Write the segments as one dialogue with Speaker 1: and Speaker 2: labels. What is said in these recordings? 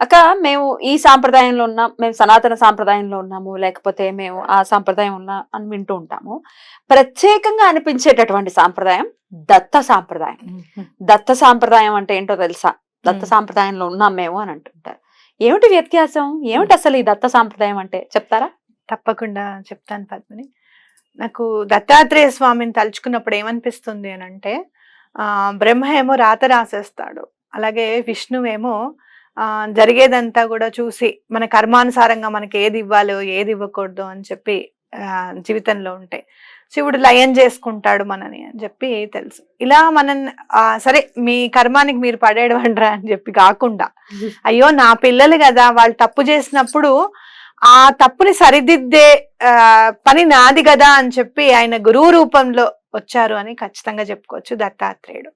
Speaker 1: అక్క మేము ఈ సాంప్రదాయంలో ఉన్నాం మేము సనాతన సాంప్రదాయంలో ఉన్నాము లేకపోతే మేము ఆ సాంప్రదాయం ఉన్నా అని వింటూ ఉంటాము. ప్రత్యేకంగా అనిపించేటటువంటి సాంప్రదాయం దత్త సాంప్రదాయం. దత్త సాంప్రదాయం అంటే ఏంటో తెలుసా? దత్త. సాంప్రదాయంలో ఉన్నాం మేము అని అంటుంటారు. ఏమిటి వ్యత్యాసం? ఏమిటి అసలు ఈ దత్త సాంప్రదాయం అంటే? చెప్తారా?
Speaker 2: తప్పకుండా చెప్తాను పద్మిని. నాకు దత్తాత్రేయ స్వామిని తలుచుకున్నప్పుడు ఏమనిపిస్తుంది అని అంటే ఆ బ్రహ్మ ఏమో రాత రాసేస్తాడు. అలాగే విష్ణువేమో జరిగేదంతా కూడా చూసి మన కర్మానుసారంగా మనకి ఏది ఇవ్వాలో ఏది ఇవ్వకూడదు అని చెప్పి ఆ, జీవితంలో ఉంటాయి శివుడు లయం చేసుకుంటాడు మనని అని చెప్పి తెలుసు. ఇలా మనం సరే మీ కర్మానికి మీరు పడేయడమంటారా అని చెప్పి కాకుండా అయ్యో నా పిల్లలు కదా వాళ్ళు తప్పు చేసినప్పుడు ఆ తప్పుని సరిదిద్దే ఆ, పని నాది కదా అని చెప్పి ఆయన గురువు రూపంలో వచ్చారు అని ఖచ్చితంగా చెప్పుకోవచ్చు దత్తాత్రేయుడు.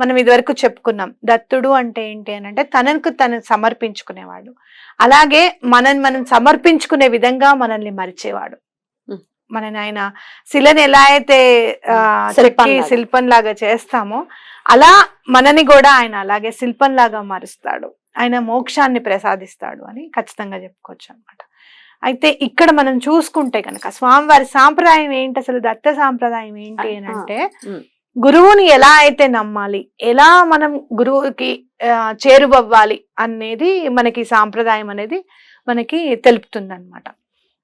Speaker 2: మనం ఇదివరకు చెప్పుకున్నాం దత్తుడు అంటే ఏంటి అని అంటే తనకు తను సమర్పించుకునేవాడు అలాగే మనని మనం సమర్పించుకునే విధంగా మనల్ని మరిచేవాడు. మనని ఆయన శిలని ఎలా అయితే
Speaker 1: శిల్పం లాగా.
Speaker 2: చేస్తామో అలా మనని కూడా ఆయన అలాగే శిల్పం లాగా మారుస్తాడు ఆయన మోక్షాన్ని ప్రసాదిస్తాడు అని ఖచ్చితంగా చెప్పుకోవచ్చు అన్నమాట అయితే ఇక్కడ మనం చూసుకుంటే కనుక స్వామివారి సాంప్రదాయం ఏంటి అసలు దత్త సాంప్రదాయం ఏంటి అని అంటే. గురువుని ఎలా అయితే నమ్మాలి ఎలా మనం గురువుకి చేరువవ్వాలి అనేది మనకి సాంప్రదాయం అనేది మనకి తెలుపుతుంది అనమాట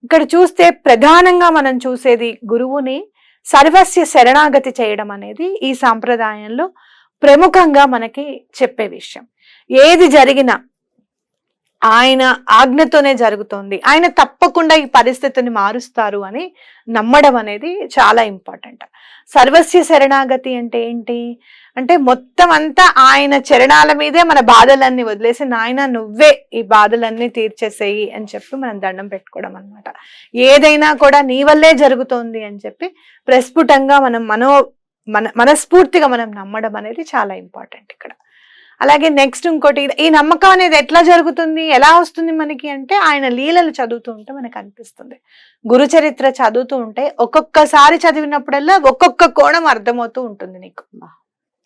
Speaker 2: ఇక్కడ చూస్తే ప్రధానంగా మనం చూసేది గురువుని సర్వస్య శరణాగతి చేయడం అనేది ఈ సాంప్రదాయంలో ప్రముఖంగా మనకి చెప్పే విషయం. ఏది జరిగినా ఆయన ఆజ్ఞతోనే జరుగుతోంది. ఆయన తప్పకుండా ఈ పరిస్థితిని మారుస్తారు అని నమ్మడం అనేది చాలా ఇంపార్టెంట్. సర్వస్య శరణాగతి అంటే ఏంటి? అంటే మొత్తం అంతా ఆయన చరణాల మీదే మన బాధలన్నీ వదిలేసి నాయన నువ్వే ఈ బాధలన్నీ తీర్చేసేయి అని చెప్పి మనం దండం పెట్టుకోవడం అన్నమాట. ఏదైనా కూడా నీ వల్లే జరుగుతోంది అని చెప్పి ప్రస్ఫుటంగా మనం మనో మన మనస్ఫూర్తిగా మనం నమ్మడం అనేది చాలా ఇంపార్టెంట్ ఇక్కడ. అలాగే నెక్స్ట్ ఇంకోటి ఈ నమ్మకం అనేది ఎట్లా జరుగుతుంది ఎలా వస్తుంది మనకి అంటే ఆయన లీలలు చదువుతూ ఉంటే మనకు అనిపిస్తుంది. గురు చరిత్ర చదువుతూ ఉంటే ఒక్కొక్కసారి చదివినప్పుడల్లా ఒక్కొక్క కోణం అర్థమవుతూ ఉంటుంది నీకు.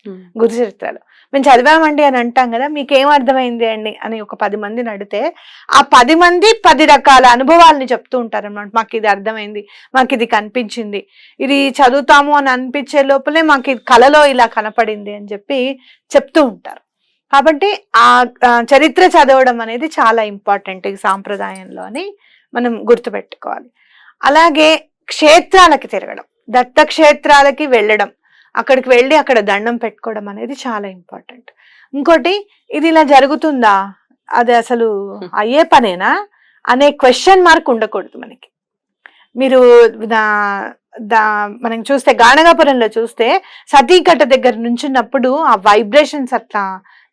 Speaker 1: ఉమ్.
Speaker 2: గురు చరిత్రలో. మేము చదివామండి అని అంటాం కదా మీకు ఏం అర్థమైంది అండి అని ఒక పది మందిని అడిగితే ఆ పది మంది పది రకాల అనుభవాల్ని చెప్తూ ఉంటారు అన్నమాట మాకు ఇది అర్థమైంది మాకు ఇది కనిపించింది ఇది చదువుతాము అని అనిపించే లోపలే మాకు ఇది కలలో ఇలా కనపడింది అని చెప్పి చెప్తూ ఉంటారు. కాబట్టి ఆ చరిత్ర చదవడం అనేది చాలా ఇంపార్టెంట్ ఈ సాంప్రదాయంలో అని మనం గుర్తుపెట్టుకోవాలి. అలాగే క్షేత్రాలకి తిరగడం దత్త క్షేత్రాలకి వెళ్ళడం అక్కడికి వెళ్ళి అక్కడ దండం పెట్టుకోవడం అనేది చాలా ఇంపార్టెంట్. ఇంకోటి ఇది ఇలా జరుగుతుందా? అది అసలు అయ్యే పనేనా? అనే క్వశ్చన్ మార్క్ ఉండకూడదు మనకి. మీరు దా మనం చూస్తే గాణగాపురంలో చూస్తే సతీకట్ట దగ్గర నుంచున్నప్పుడు ఆ వైబ్రేషన్స్ అట్లా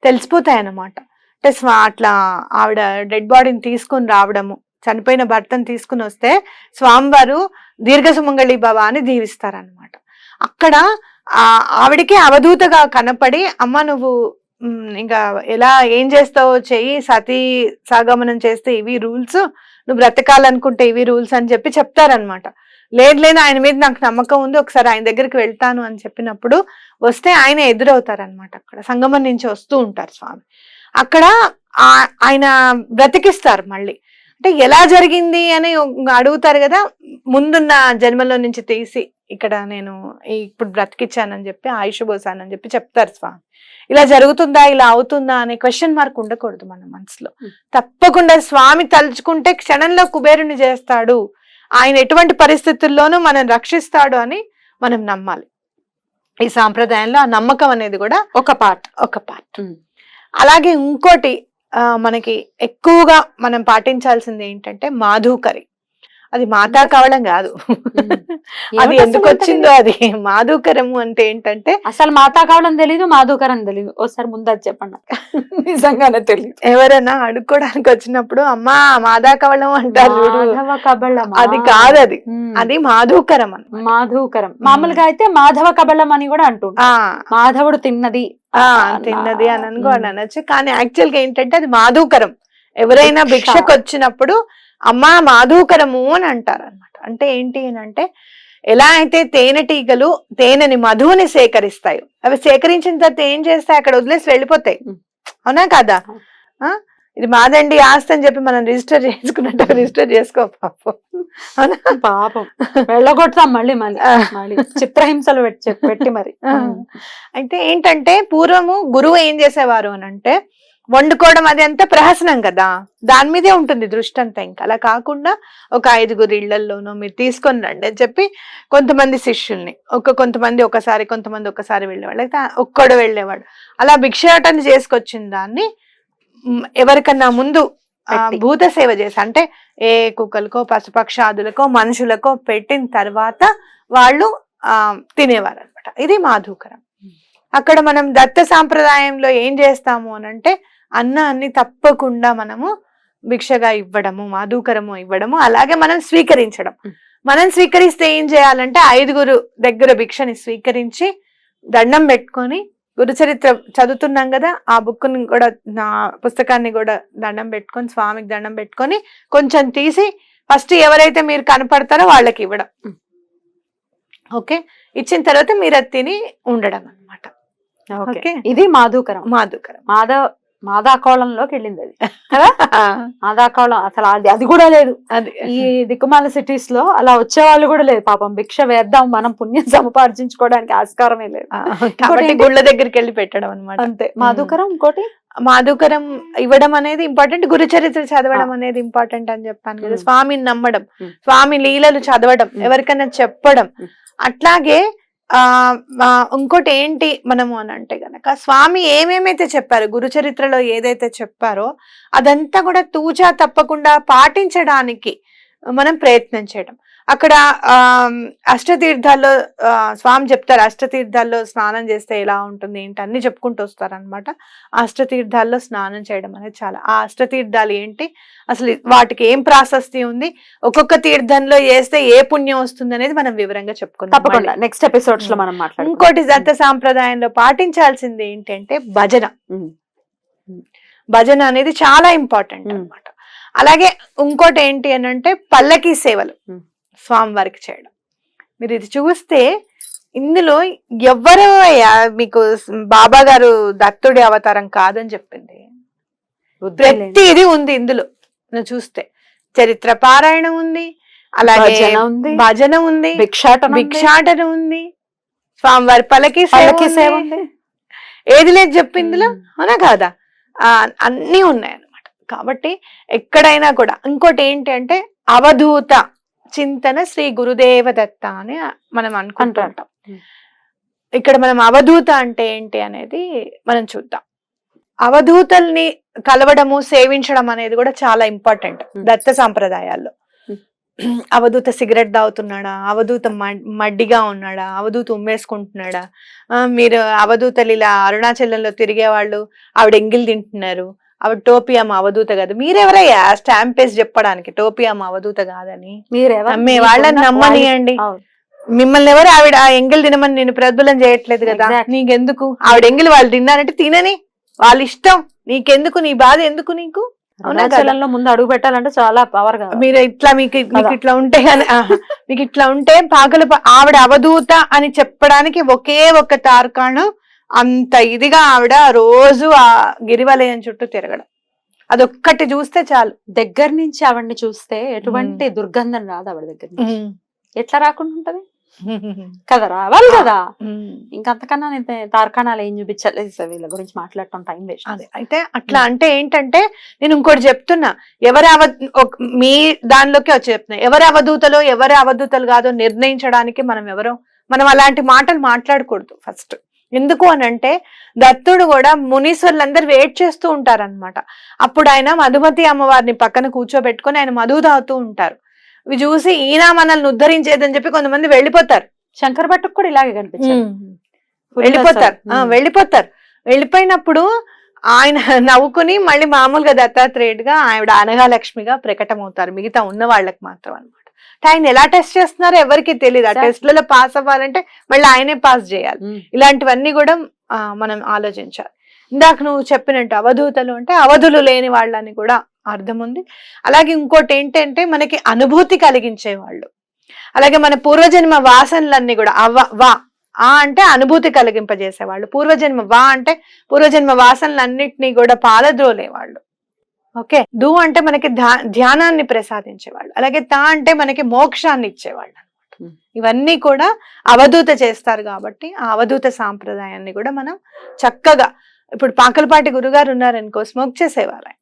Speaker 2: తెలిసిపోతాయి అన్నమాట అంటే అట్లా ఆవిడ డెడ్ బాడీని తీసుకొని రావడము చనిపోయిన భర్తను తీసుకుని వస్తే స్వామివారు దీర్ఘ సుమంగళి భవ అని దీవిస్తారనమాట అక్కడ ఆ ఆవిడకి అవధూతగా కనపడి అమ్మ నువ్వు ఇంకా ఎలా ఏం చేస్తావో చెయ్యి సతీ సాగమనం చేస్తే ఇవి రూల్స్ నువ్వు బ్రతకాలనుకుంటే ఇవి రూల్స్ అని చెప్పి చెప్తారనమాట లేదు లేదు ఆయన మీద నాకు నమ్మకం ఉంది ఒకసారి ఆయన దగ్గరికి వెళ్తాను అని చెప్పినప్పుడు వస్తే ఆయన ఎదురవుతారనమాట అక్కడ. సంగమం నుంచి వస్తూ ఉంటారు స్వామి. అక్కడ ఆ- ఆయన బ్రతికిస్తారు మళ్ళీ. అంటే ఎలా జరిగింది అని అడుగుతారు కదా ముందున్న జన్మలో నుంచి తీసి ఇక్కడ నేను ఇప్పుడు బ్రతికిచ్చానని చెప్పి ఆయుష్ పోసానని చెప్పి చెప్తారు స్వామి. ఇలా జరుగుతుందా ఇలా అవుతుందా అనే క్వశ్చన్ మార్క్ ఉండకూడదు మన మనసులో. తప్పకుండా స్వామి తలుచుకుంటే క్షణంలో కుబేరుని చేస్తాడు. ఆయన ఎటువంటి పరిస్థితుల్లోనూ మనం రక్షిస్తాడు అని మనం నమ్మాలి. ఈ సాంప్రదాయంలో ఆ నమ్మకం అనేది కూడా
Speaker 3: ఒక పార్ట్
Speaker 2: ఒక పార్ట్. అలాగే ఇంకోటి మనకి ఎక్కువగా మనం పాటించాల్సింది ఏంటంటే మాధుకరి. అది మాతా కవళం కాదు. అది ఎందుకు వచ్చిందో అది మాధుకరము అంటే ఏంటంటే
Speaker 1: అసలు మాతా కావడం తెలీదు మాధుకరం తెలీదు. ఒకసారి ముందు అది చెప్పండి
Speaker 3: నిజంగానే తెలియదు
Speaker 2: ఎవరైనా అడుక్కోవడానికి వచ్చినప్పుడు అమ్మా మాదా కవళం అంటారు అది కాదు అది. అది మాధుకరం అన్నమాట.
Speaker 1: మాధుకరం. మామూలుగా అయితే మాధవ కబళం అని కూడా అంటుంటారు.
Speaker 2: ఆ.
Speaker 1: మాధవుడు తిన్నది.
Speaker 2: తిన్నది అని అనుకో. అని అనొచ్చు. కానీ యాక్చువల్గా ఏంటంటే అది మాధుకరం. ఎవరైనా
Speaker 1: భిక్ష.
Speaker 2: భిక్షకు వచ్చినప్పుడు అమ్మా మాధుకరము అని అంటారు అనమాట అంటే ఏంటి అని అంటే ఎలా అయితే తేనెటీగలు తేనెని మధువుని సేకరిస్తాయి అవి సేకరించిన తర్వాత ఏం చేస్తాయి? అక్కడ వదిలేసి వెళ్ళిపోతాయి. అవునా కదా? ఇది మాదండి ఆస్తి అని చెప్పి మనం రిజిస్టర్ చేసుకున్నట్టు రిజిస్టర్ చేసుకో పాపం. అవునా?
Speaker 1: పాపం. వెళ్ళగొడతాం మళ్ళీ మళ్ళీ. చిత్రహింసలు పెట్టి పెట్టి మరి.
Speaker 2: అయితే ఏంటంటే పూర్వము గురువు ఏం చేసేవారు అని అంటే వండుకోవడం అది అంతా ప్రహసనం కదా. దాని మీదే ఉంటుంది దృష్టి అంతా ఇంకా. అలా కాకుండా ఒక ఐదుగురు ఇళ్ళలోనో మీరు తీసుకొని రండి అని చెప్పి కొంతమంది శిష్యుల్ని ఒక కొంతమంది ఒకసారి కొంతమంది ఒకసారి వెళ్ళేవాళ్ళు. అయితే ఒక్కడు వెళ్ళేవాడు. అలా భిక్షాటన చేసుకొచ్చిన దాన్ని ఎవరికన్నా ముందు. భూత సేవ చేసి అంటే ఏ కుక్కలకో పశుపక్షాదులకో మనుషులకో పెట్టిన తర్వాత వాళ్ళు ఆ తినేవారు అనమాట ఇది మాధుకరం. అక్కడ మనం దత్త సాంప్రదాయంలో ఏం చేస్తాము అని అంటే అన్నాన్ని తప్పకుండా మనము భిక్షగా ఇవ్వడము మాధుకరము ఇవ్వడము అలాగే మనం స్వీకరించడం. మనం స్వీకరిస్తే ఏం చేయాలంటే ఐదుగురు దగ్గర భిక్షని స్వీకరించి దండం పెట్టుకొని గురుచరిత్ర చదువుతున్నాం కదా ఆ బుక్ని కూడా నా పుస్తకాన్ని కూడా దండం పెట్టుకొని స్వామికి దండం పెట్టుకొని కొంచెం తీసి ఫస్ట్ ఎవరైతే మీరు కనపడతారో వాళ్ళకి ఇవ్వడం. ఓకే ఇచ్చిన తర్వాత మీరు అది తిని ఉండడం
Speaker 1: ఓకే. ఇది మాధుకరం.
Speaker 2: మాధుకరం.
Speaker 1: మాధవ్ మాదాకోళంలోకి వెళ్ళింది అది. మాదాకోళం అసలు అది అది కూడా లేదు.
Speaker 2: అది.
Speaker 1: ఈ దిక్కుమాల సిటీస్లో అలా వచ్చే వాళ్ళు కూడా లేదు. పాపం భిక్ష వేద్దాం మనం పుణ్యం సముపార్జించుకోవడానికి ఆస్కారమే లేదు.
Speaker 2: కాబట్టి? గుళ్ళ దగ్గరికి వెళ్ళి పెట్టడం అనమాట
Speaker 1: అంతే. మాధుకరం ఇంకోటి?
Speaker 2: మాధుకరం ఇవ్వడం అనేది ఇంపార్టెంట్. గురు చరిత్ర చదవడం అనేది ఇంపార్టెంట్ అని చెప్పాను కదా. స్వామిని నమ్మడం. స్వామి లీలలు చదవడం. ఎవరికైనా చెప్పడం. అట్లాగే ఇంకోటి ఏంటి మనము అని అంటే గనక స్వామి ఏమేమైతే చెప్పారు గురు చరిత్రలో ఏదైతే చెప్పారో అదంతా కూడా తూచా తప్పకుండా పాటించడానికి మనం ప్రయత్నం చేయడం. అక్కడ ఆ అష్టతీర్థాల్లో స్వామి చెప్తారు అష్టతీర్థాల్లో స్నానం చేస్తే ఎలా ఉంటుంది ఏంటి అన్ని చెప్పుకుంటూ వస్తారనమాట అష్టతీర్థాల్లో స్నానం చేయడం అనేది చాలా ఆ అష్టతీర్థాలు ఏంటి? అసలు వాటికి ఏం ప్రాశస్తి ఉంది? ఒక్కొక్క తీర్థంలో చేస్తే ఏ పుణ్యం వస్తుంది అనేది మనం వివరంగా చెప్పుకుందాం.
Speaker 1: తప్పకుండా. నెక్స్ట్ ఎపిసోడ్స్లో మనం మాట్లాడుకుందాం.
Speaker 2: ఇంకోటి దత్త సాంప్రదాయంలో పాటించాల్సింది ఏంటంటే భజన. భజన అనేది చాలా ఇంపార్టెంట్
Speaker 1: మ్.
Speaker 2: అన్నమాట. అలాగే ఇంకోటి ఏంటి అని అంటే పల్లకి సేవలు. స్వామివారికి చేయడం. మీరు ఇది చూస్తే ఇందులో ఎవ్వరు అయ్యా మీకు బాబా గారు దత్తుడి అవతారం కాదని చెప్పింది. ప్రతిది ఉంది ఇందులో. నువ్వు చూస్తే చరిత్ర పారాయణం ఉంది అలాగే
Speaker 1: భజన ఉంది
Speaker 2: భజన ఉంది
Speaker 1: భిక్షాటన ఉంది,
Speaker 2: భిక్షాటన ఉంది స్వామివారి పల్లకి
Speaker 1: సేవ
Speaker 2: ఏది లేదు చెప్పు ఇందులో. అవునా కాదా? అన్నీ ఉన్నాయి అన్నమాట కాబట్టి ఎక్కడైనా కూడా ఇంకోటి ఏంటి అంటే అవధూత చింతన శ్రీ గురుదేవ దత్త అని మనం అనుకుంటూ
Speaker 1: అంటారు.
Speaker 2: ఉంటాం
Speaker 1: ఉమ్.
Speaker 2: ఇక్కడ మనం అవధూత అంటే ఏంటి అనేది మనం చూద్దాం అవధూతల్ని కలవడము సేవించడం అనేది కూడా చాలా ఇంపార్టెంట్. దత్త సాంప్రదాయాల్లో. అవధూత సిగరెట్ తాగుతున్నాడా అవధూత మడ్- మడ్డిగా ఉన్నాడా అవధూత ఉమ్మేసుకుంటున్నాడా మీరు అవధూతలు ఇలా అరుణాచలంలో తిరిగే వాళ్ళు ఆవిడ ఎంగిల్ తింటున్నారు ఆవిడ టోపీ అమ్మ అవధూత కాదు మీరెవరయ్యా స్టాంప్ వేసి చెప్పడానికి టోపీ అమ్మ అవధూత కాదని
Speaker 1: మీరెవరు?
Speaker 2: నమ్మే వాళ్ళని నమ్మనియండి. మిమ్మల్ని ఎవరు ఆవిడ ఆ ఎంగిల్ తినమని నేను ప్రద్బలం చేయట్లేదు కదా. నీకెందుకు ఆవిడ ఎంగిల్ వాళ్ళు తిన్నారంటే తినని వాళ్ళ ఇష్టం నీకెందుకు నీ బాధ ఎందుకు నీకు?
Speaker 1: అరుణాచలంలో ముందు అడుగు పెట్టాలంటే చాలా పవర్ కదా
Speaker 2: మీరు ఇట్లా మీకు మీకు. ఇట్లా ఉంటే. మీకు ఇట్లా ఉంటే పాకలు ఆవిడ అవధూత అని చెప్పడానికి ఒకే ఒక తార్కాణం అంత ఇదిగా ఆవిడ రోజు ఆ గిరివలయం చుట్టూ తిరగడం. అదొక్కటి చూస్తే చాలు.
Speaker 1: దగ్గర నుంచి ఆవిడని చూస్తే ఎటువంటి దుర్గంధం రాదు ఆవిడ దగ్గర నుంచి. ఎట్లా రాకుండా ఉంటది? కదా రావాలి కదా. ఇంకంతకన్నా నేను తార్కాణాలు ఏం చూపించలేదు వీళ్ళ గురించి మాట్లాడటం టైం వేస్ట్.
Speaker 2: అదే. అయితే అట్లా అంటే ఏంటంటే నేను ఇంకోటి చెప్తున్నా. ఎవరి అవ మీ దానిలోకి వచ్చి చెప్తున్నా. ఎవరి అవధూతలో ఎవరి అవధూతలు కాదో నిర్ణయించడానికి మనం ఎవరో మనం అలాంటి మాటలు మాట్లాడకూడదు ఫస్ట్. ఎందుకు అని అంటే దత్తుడు కూడా మునీశ్వర్లందరూ వెయిట్ చేస్తూ ఉంటారన్నమాట. అప్పుడు ఆయన మధుమతి అమ్మవారిని పక్కన కూర్చోబెట్టుకొని ఆయన మధు తాగుతూ ఉంటారు. ఇవి చూసి ఈయన మనల్ని ఉద్ధరించేదని చెప్పి కొంతమంది వెళ్ళిపోతారు.
Speaker 1: శంకర్ భట్టుకు కూడా ఇలాగే కనిపించారు.
Speaker 2: వెళ్ళిపోతారు. వెళ్ళిపోతారు. వెళ్ళిపోయినప్పుడు ఆయన నవ్వుకుని మళ్ళీ మామూలుగా దత్తాత్రేయుడిగా ఆవిడ అనఘాలక్ష్మిగా ప్రకటమవుతారు. మిగతా ఉన్న వాళ్ళకి మాత్రం అనమాట ఆయన ఎలా టెస్ట్ చేస్తున్నారో ఎవరికి తెలియదు ఆ. టెస్ట్లలో పాస్ అవ్వాలంటే మళ్ళీ ఆయనే పాస్ చేయాలి.
Speaker 1: ఉమ్.
Speaker 2: ఇలాంటివన్నీ కూడా మనం ఆలోచించాలి. ఇందాక నువ్వు చెప్పినట్టు అవధూతలు అంటే అవధులు లేని వాళ్ళని కూడా అర్థం ఉంది. అలాగే ఇంకోటి ఏంటంటే మనకి అనుభూతి కలిగించే వాళ్ళు అలాగే మన పూర్వజన్మ వాసనలన్నీ కూడా అవ వా ఆ అంటే అనుభూతి కలిగింపజేసేవాళ్ళు. పూర్వజన్మ వా అంటే పూర్వజన్మ వాసనలన్నిటినీ కూడా పాలద్రోలేవాళ్ళు ఓకే. దు అంటే మనకి ధ్యా- ధ్యానాన్ని ప్రసాదించేవాళ్ళు. అలాగే తా అంటే మనకి మోక్షాన్ని ఇచ్చేవాళ్ళు. ఇవన్నీ కూడా అవధూత చేస్తారు కాబట్టి ఆ అవధూత సాంప్రదాయాన్ని కూడా మనం చక్కగా ఇప్పుడు పాకలపాటి గురుగారు ఉన్నారనుకో స్మోక్ చేసేవారు ఆయన.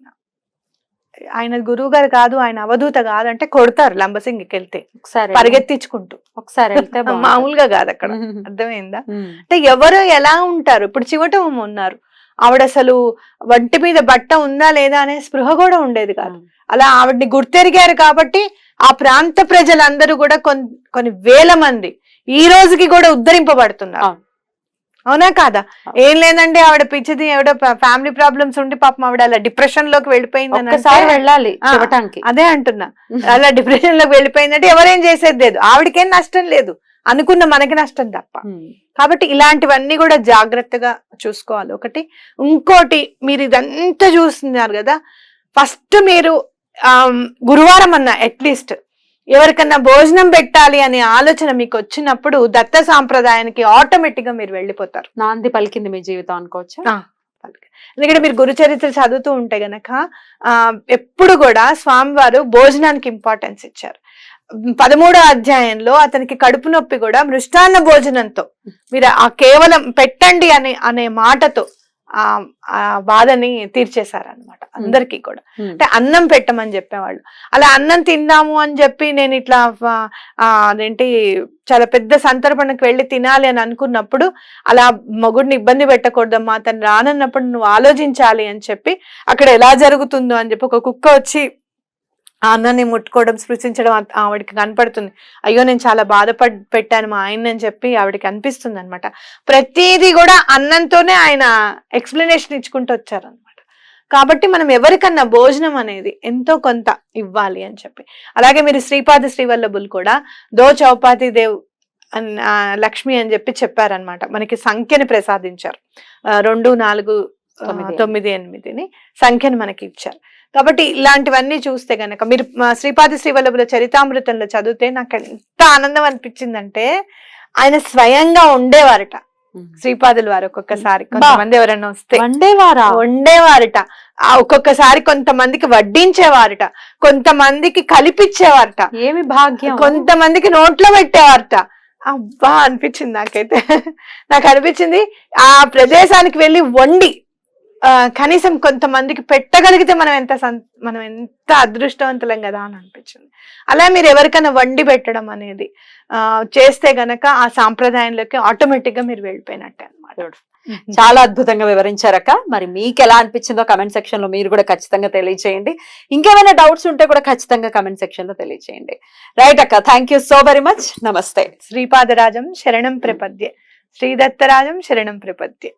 Speaker 2: ఆయన గురువు గారు కాదు ఆయన అవధూత కాదంటే కొడతారు లంబసింగికి వెళ్తే.
Speaker 1: ఒకసారి
Speaker 2: పరిగెత్తించుకుంటూ.
Speaker 1: ఒకసారి.
Speaker 2: మామూలుగా కాదు అక్కడ. అర్థమైందా. అంటే ఎవరు ఎలా ఉంటారు? ఇప్పుడు చివటం ఉన్నారు. ఆవిడ అసలు వంటి మీద బట్ట ఉందా లేదా అనే స్పృహ కూడా ఉండేది కాదు. అలా ఆవిడ్ని గుర్తెరిగారు కాబట్టి ఆ ప్రాంత ప్రజలందరూ కూడా కొన్ని కొన్ని వేల మంది ఈ రోజుకి కూడా ఉద్ధరింపబడుతున్నారు.
Speaker 1: అవును.
Speaker 2: కాదా. ఏం లేదంటే ఆవిడ పిచ్చిది ఆవిడ ఫ్యామిలీ ప్రాబ్లమ్స్ ఉండి పాపం ఆవిడ అలా డిప్రెషన్లోకి వెళ్ళిపోయిందని
Speaker 1: ఒక్కసారి
Speaker 2: అంటే-
Speaker 1: వెళ్ళాలి
Speaker 2: అదే అంటున్నా. అలా డిప్రెషన్లోకి వెళ్ళిపోయిందంటే ఎవరేం చేసేది లేదు. ఆవిడకేం నష్టం లేదు. అనుకున్న మనకి నష్టం తప్ప. కాబట్టి ఇలాంటివన్నీ కూడా జాగ్రత్తగా చూసుకోవాలి. ఒకటి ఇంకోటి మీరు ఇదంతా చూస్తున్నారు కదా ఫస్ట్ మీరు గురువారం అన్న అట్లీస్ట్ ఎవరికన్నా భోజనం పెట్టాలి అనే ఆలోచన మీకు వచ్చినప్పుడు దత్త సాంప్రదాయానికి ఆటోమేటిక్గా మీరు వెళ్ళిపోతారు.
Speaker 1: నాంది పలికింది మీ జీవితం అనుకోవచ్చా
Speaker 2: ఎందుకంటే మీరు గురు చరిత్ర చదువుతూ ఉంటే గనక ఆ ఎప్పుడు కూడా స్వామివారు భోజనానికి ఇంపార్టెన్స్ ఇచ్చారు. పదమూడో అధ్యాయంలో అతనికి కడుపు నొప్పి కూడా మృష్టాన్న భోజనంతో. మీరు ఆ కేవలం పెట్టండి అనే అనే మాటతో ఆ ఆ బాధని తీర్చేశారనమాట అందరికీ కూడా. అంటే అన్నం పెట్టమని చెప్పేవాళ్ళు. అలా అన్నం తిందాము అని చెప్పి నేను ఇట్లా అదేంటి చాలా పెద్ద సంతర్పణకు వెళ్ళి తినాలి అని అనుకున్నప్పుడు అలా మొగుడిని ఇబ్బంది పెట్టకూడదమ్మా అతను రానన్నప్పుడు నువ్వు ఆలోచించాలి అని చెప్పి అక్కడ ఎలా జరుగుతుందో అని చెప్పి ఒక కుక్క వచ్చి ఆ అన్నాన్ని ముట్టుకోవడం స్పృశించడం ఆవిడకి కనపడుతుంది. అయ్యో నేను చాలా బాధపడ్ పెట్టాను మా ఆయన అని చెప్పి ఆవిడకి అనిపిస్తుంది అనమాట ప్రతిదీ కూడా అన్నంతోనే ఆయన ఎక్స్ప్లెనేషన్ ఇచ్చుకుంటూ వచ్చారనమాట కాబట్టి మనం ఎవరికన్నా భోజనం అనేది ఎంతో కొంత ఇవ్వాలి అని చెప్పి. అలాగే మీరు శ్రీపాద శ్రీవల్లభులు కూడా దో చౌపాతి దేవ్ లక్ష్మి అని చెప్పి చెప్పారనమాట మనకి సంఖ్యని ప్రసాదించారు. రెండు నాలుగు
Speaker 1: తొమ్మిది.
Speaker 2: ఎనిమిదిని సంఖ్యను మనకి ఇచ్చారు కాబట్టి ఇలాంటివన్నీ చూస్తే గనక మీరు శ్రీపాద శ్రీవల్లభుల చరితామృతంలో చదివితే నాకు ఎంత ఆనందం అనిపించిందంటే ఆయన స్వయంగా ఉండేవారట. శ్రీపాదులు వారు ఒక్కొక్కసారి కొంతమంది ఎవరైనా వస్తే.
Speaker 1: వండేవారా?
Speaker 2: వండేవారట. ఆ ఒక్కొక్కసారి కొంతమందికి వడ్డించేవారట. కొంతమందికి కలిపిచ్చేవారట.
Speaker 1: ఏమి భాగ్యం?
Speaker 2: కొంతమందికి నోట్లో పెట్టేవారట. అబ్బా! అనిపించింది నాకైతే. నాకు అనిపించింది ఆ ప్రదేశానికి వెళ్ళి వండి కనీసం కొంతమందికి పెట్టగలిగితే మనం ఎంత మనం ఎంత అదృష్టవంతులం కదా అని అనిపించింది. అలా మీరు ఎవరికైనా వండి పెట్టడం అనేది చేస్తే గనక ఆ సాంప్రదాయంలోకి ఆటోమేటిక్గా మీరు వెళ్ళిపోయినట్టే అనమాట
Speaker 1: చాలా అద్భుతంగా వివరించారక్క. మరి మీకు ఎలా అనిపించిందో కమెంట్ సెక్షన్లో మీరు కూడా ఖచ్చితంగా తెలియచేయండి. ఇంకేమైనా డౌట్స్ ఉంటే కూడా ఖచ్చితంగా కమెంట్ సెక్షన్లో తెలియచేయండి. రైట్ అక్క? Thank you so very much నమస్తే.
Speaker 2: శ్రీపాదరాజం శరణం ప్రపద్యే. శ్రీదత్తరాజం శరణం ప్రపద్యే.